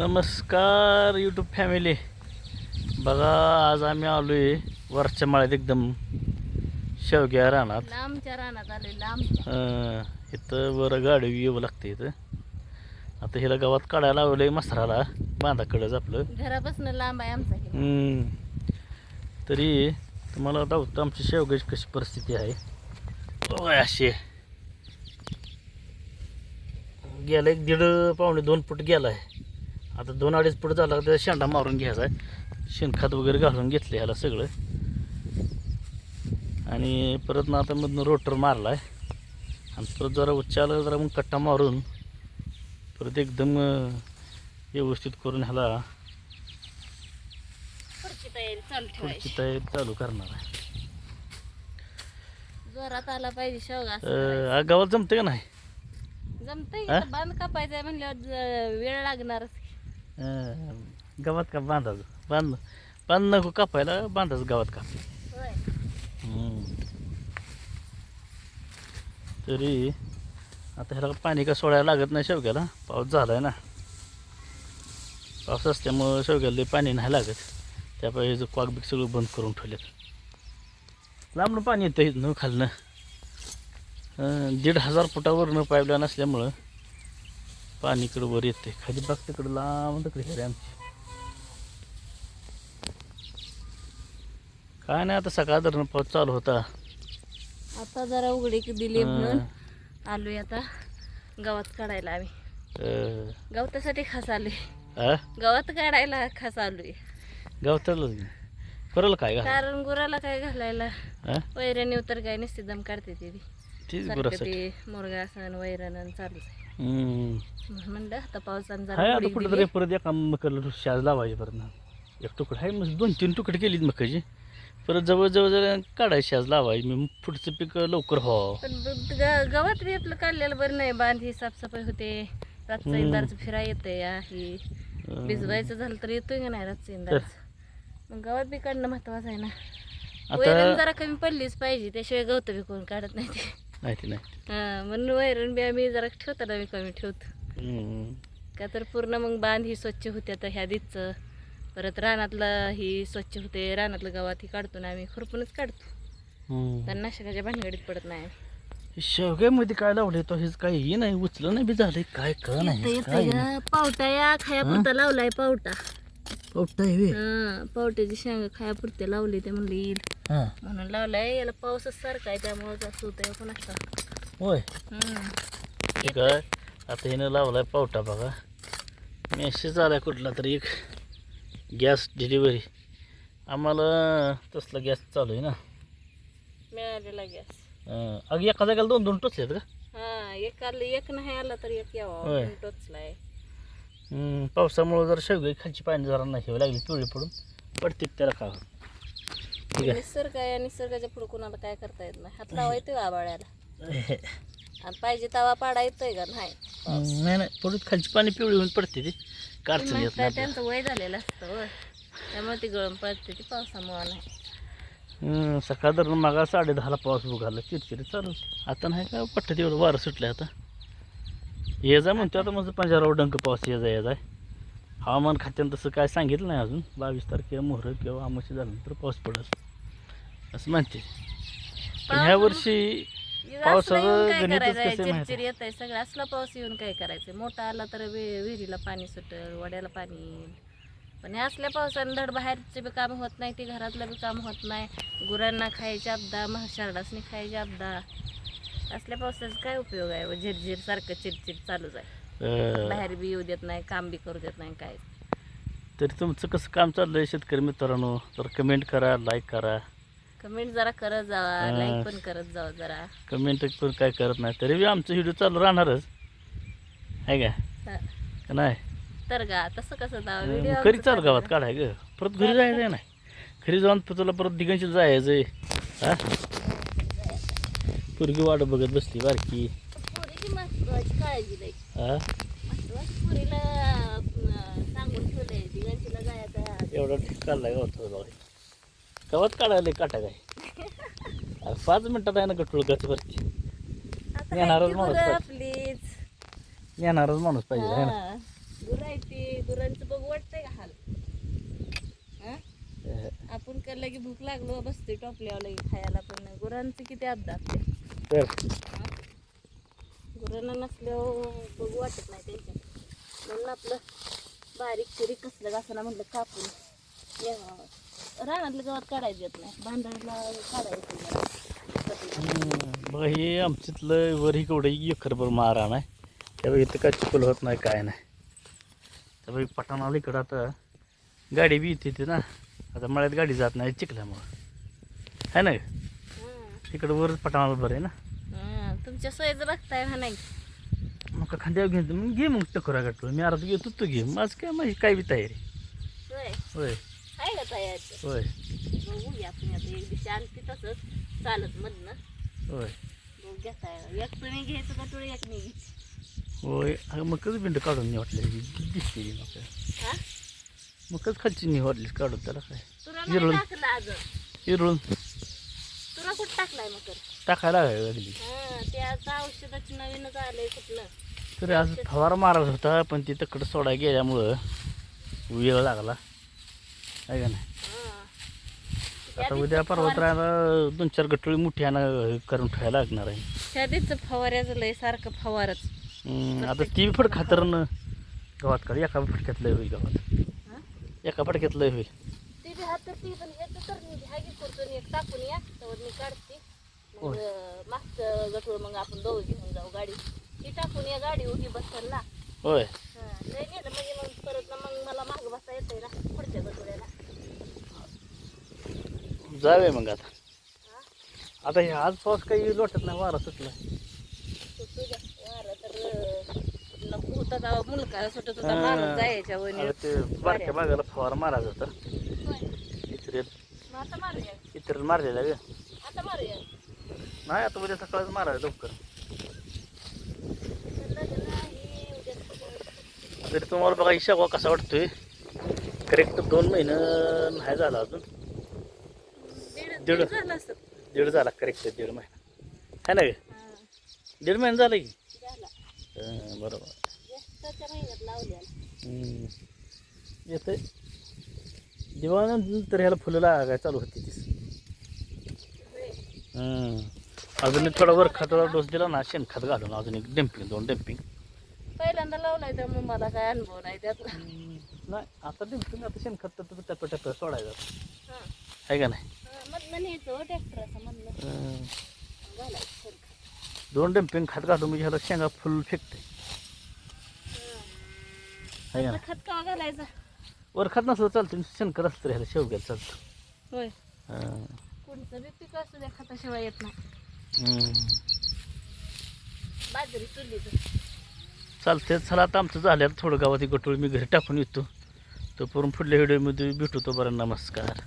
नमस्कार YouTube family बघा आज आम्ही आलो आहे वरच्या माळ्यात एकदम शेवग्या रानात. लांबच्या रानात आले लांब. अं, इथं बरं गाडी येऊ लागते इथं. आता हिला गावात काढायला लावलं आहे मसराला बांधाकडंच आपलं घरापासून लांब आहे आमचा हे. हम्म. तरी तुम्हाला दाखवतो आमची शेवग्याची कशी परिस्थिती आहे. बघा अशी. आहे. गेला एक दीड पावणे दोन फूट गेला आहे आता दोन अडीच फूट झाला तर शेंडा मारून घ्यायचा आहे. शेणखत वगैरे घालून घेतलं ह्याला सगळं. आणि परत ना आता मधनं रोटर मारला आहे आणि परत जरा उच्चाला जरा मग कट्टा मारून परत एकदम व्यवस्थित करून ह्याला पुढची तयारी चालू करणार आहे. जोरात आला पाहिजे शेवगा गावात जमते का नाही. जमतंय? की बांध कापायचंय म्हणल्यावर वेळ लागणारच. गावात का बांधायचं? बांध बांध नको कापायला बांधायचं गावात काप. तरी आता ह्याला पाणी का सोडायला लागत नाही शेवग्याला? पाऊस झाला आहे ना. पाऊस असल्यामुळं शेवग्याला पाणी नाही लागत. त्यामुळे ह्याचं कॉक बिक सगळं बंद करून ठेवलेत. लांबनं पाणी येतं इथनं खालनं. दीड हजार फुटावरनं पाईपलाईन असल्यामुळं पाणी इकडं वर येते खाली बाग तिकडं लांब तिकडे हे रे आमची. काय नाही आता सकाळ धरणं पाऊस चालू होता. आता जरा उघडीक दिली म्हणून आलोय आता गावात काढायला आम्ही. गवतासाठी खास आलोय? गावात काढायला खास आलोय. गावतालं करल काय कारण गुराला काय घालायला? वैरण तर काय नसते दम काढते ते. तीच मुरगा सण वैरण आणि चालूच आहे. म्हणलं आता पावसानं हाय जरा आता कुठं तरी दिली. परत एका मकरला शाज लावायची परत एक तुकड आहे मग दोन तीन तुकडे केलीत मकाची परत जवळ जवळ जवळ काढायची शाज लावायची. मग पुढचं पीक लवकर व्हावं पण ब- ग- गवत बी आपलं काढलेलं बरं नाही. बांध ही साफसफाई होते. रातचं हम्म. इंदारचं फिरा येते या ही भिजवायचं झालं तर येतोय का नाही रातचं इंदारचं मग गवत बी काढणं महत्वाचं आहे ना. आता वैरण जरा कमी पडलीच पाहिजे. त्याशिवाय गवत बी कोण काढत नाही ते. माहिती नाही हा, म्हणून वैरण बी आम्ही जरा ठेवताना मी कमी ठेवतो. हम्म. का तर पूर्ण मग बांध ही स्वच्छ होते आता ह्या दिसचं परत रानातलं ही स्वच्छ होते रानातलं गवात ही काढतो ना आम्ही खुरपूनच काढतो. हम्म. तर नाशकाच्या भानगडीत पडत नाही. शेवग्यामध्ये काय लावले तो? हेच काही हे नाही उचलं नाही बी झालंय. काय कळ नाही काय नाही. पावटा या खायापुरता लावलाय पावटा. पोपट आहे बे. हा पावट्याची शेंगा खायापुरते लावली ते म्हणले येईल. म्हणून लावलाय याला पाऊसच सारखा आहे त्यामुळे जास्त होतंय कोणाचा होय. हम्म. ठीक आहे आता हिनं लावलाय पावटा बघा. मेसेज आलाय कुठला तरी एक. गॅस डिलिव्हरी आम्हाला तसला गॅस चालू आहे ना. मिळालेला गॅस अगं एका जागेला दोन दोन टोचलेत का? हा एक आलं एक नाही आला तर एक यावा. होय. म्हणून टोचलाय हम्म, पावसामुळं जरा शेवगे खालची पाणी जरा नाही लागली पिवळी पडून. पडते त्याला का ठीक आहे. निसर्ग आहे निसर्गाच्या पुढे कोणाला काय करता येत नाही. हात लावा येतोय आबाळ्याला. आणि पाहिजे तवा पाडा येतोय का? नाही. नाही नाही. खालची पाणी पिवळी होऊन पडते ती. येत म्हणताय नाही त्यांचं वय झालेलं असतं होय. त्यामुळे ती गळून पडते ती पावसामुळे नाही. हम्म, सकाळ धरून मागा साडे दहाला पाऊस उघडला चिरचिरी चालू आता नाही का पट्ट तेवढं वारं सुटलं आता. ये जा म्हणतो आता माझं पंजारावर डंक पाऊस ये जा ये जाय हवामान खात्यानं तसं काय सांगितलं नाही अजून. बावीस तारखेला मोहर किंवा आमची झाल्यानंतर पाऊस पडेल असं म्हणते. पण ह्या वर्षी पावसाचं गणितच कसं माहिती चिरचिर येत आहे सगळं. असला पाऊस येऊन काय करायचं मोठा आला तर वि- विहिरीला पाणी सुटेल वड्याला पाणी येईल. पण हे असल्या पावसाने धड बाहेरचे बी काम होत नाही ते घरातलं बी काम होत नाही. गुरांना खायचे अपदा महाशारडासनी खायचे अपदा असल्या पावसाचा काय उपयोग आहे? व झिरझिर सारखं चिरचिर चालूच आहे. बाहेर बी येऊ देत नाही काम बी करू देत नाही काय. तरी तुमचं कसं काम चाललंय शेतकरी मित्रांनो? तर कमेंट करा लाईक करा. कमेंट जरा करत जावा. लाईक पण करत जावा जरा. कमेंट पण काय करत नाही. तरी बी आमचं व्हिडिओ चालू राहणारच. आहे का? हा. का नाही? तर गा तसं कसं जावं? व्हिडिओ घरी चालू गावात काढाय ग. परत घरी जायचंय नाही. घरी जाऊन तुला परत दिगंशी जायचंय हा? पोरगी वाट बघत बसली बारकी. महत्वाची काळजी नाही. हा? महत्वाची पोरीला अं, सांगून ठेवलंय एवढा ठीक काढलाय गावात बघा गावात काढायला काटा काय? अरे पाच मिनिटात आहे ना गटुळ गच आता येणारच माणूस पाहिजे. आपलीच. येणारच माणूस पाहिजे ना? हा. गुरांचं बघ वाटतंय का हाल? हा? आपण कळलं की भूक लागलो बसते टोपल्यावर लगे खायला पण गुरांचं किती अपघात तर? गुरांना नसल्यावर बघू वाटत नाही त्यांच्या. म्हणून आपलं बारीक चिरीक कसलं घासाला म्हटलं कापून. रानातलं गवत काढायचं येत नाही. भांडणाला काढायचं बघा हे आमच्यातलं वर ही केवढं एकरभर मारा आहे. त्यावेळी इथं काय चिखल होत नाही काय नाही. त्यावेळी पठाणाला इकडं आता. गाडी बी येते ते ना. आता मळ्यात गाडी जात नाही चिखल्यामुळं. आहे ना. इकडं वर पठाणाला बरं आहे ना? तुमच्या सोयीचं बघताय नाही मग खांद्यावर घेऊन मग घे मग टकोरा गाठलो मी अर्ध घेतो तू घे. माझं काय माझी काय बी तयारी. होय. होय. आहे का तयार. होय. बघूया आपण आता. एक दिवशी आणते तसंच. चालत मधनं. होय. बघू घेता एक तुम्ही घ्यायचं का तुला एक नाही घ्यायची? होय. अगं मग कसं बिंड काढून नाही वाटलं? दिसते मग हा? मग कसं खालची नाही वाटली काढून त्याला काय? तुला. नाही टाकलं अजून टाकलाय टाकायला लागली हा ते आता औषधाची नवीनच आलंय कुठलं. तरी आज फवारा मारत होता पण ती तकडं सोडा गेल्यामुळं वेळ लागला. आहे का नाही? हा. आता उद्या पर्वत राहायला दोन चार गटोळी मोठी आणा करून ठेवायला लागणार आहे. त्या फवाऱ्याचं लय सारखं फवारच. हम्म, आता ती बी फड खातरनं गावात काढ एका फडक्यात लय होईल गावात. हा? एका फडक्यात लय होईल. ते बी हात ती पण ह्याचं तर मी हागी करतो आणि एक टाकून या. तर मी काढते. मग मागचं गठोळ मग आपण दोघं घेऊन जाऊ गाडी. ती टाकून या गाडी उभी बसल ना. होय. हा, लय नेलं म्हणजे मग परत ना मग मला माग बसता येतंय ना पुढच्या गठोड्याला जावे मग आता. हा? आता हे आज पाऊस काही लोटत नाही वारा सुटला. तू तुझ्या वारा तर नको होता तेव्हा मुलगा सुटत होता जायच्या वनी आता ते बारक्या बागाला फवारा मारायचा होता. होय. इतर मारलेला ग नाही आता उद्या सकाळच मारायचं लवकर. तरी तुम्हाला बघा हिशोबा कसा वाटतोय. करेक्ट दोन महिनं नाही झाला अजून. दीड दीड. झालं करेक्ट दीड महिना. है ना ग? दीड महिना झाला की? बरोबर. जास्तच्या महिन्यात लावलेला हं. येतंय दिवाळीनंतर ह्याला फुलं लागाय चालू होती. हं. अजून एक थोडा वर खताचा डोस दिला ना शेणखत घालून अजून एक डम्पिंग दोन डम्पिंग पहिल्यांदा लावलाय त्यामुळे मला काय अनुभव नाही त्यातला नाही आता डम्पिंग आता शेणखत तर टप्प्या टप्प्या सोडायचं हा. आहे का नाही मधनं न्यायचं ट्रॅक्टर असं मधनं हं. घालायचं सरकं. दोन डम्पिंग खत घालून म्हणजे ह्याला शेंगा फुल फेकते हा. आहे का खत कवा घालायचं वर खत नसलं चालतं. शेणखत असतं ह्याला शेवग्याला चालतं. होय. हं. कोणतं बी पीक असू द्या खताशिवाय येत नाही. बाजरी चुलीचं चालतंय चला आता आमचं झाल्यावर थोडं गावात गटोळ मी घरी टाकून येतो. तो पुरून पुढल्या व्हिडिओमध्ये भेटू तो बरं नमस्कार.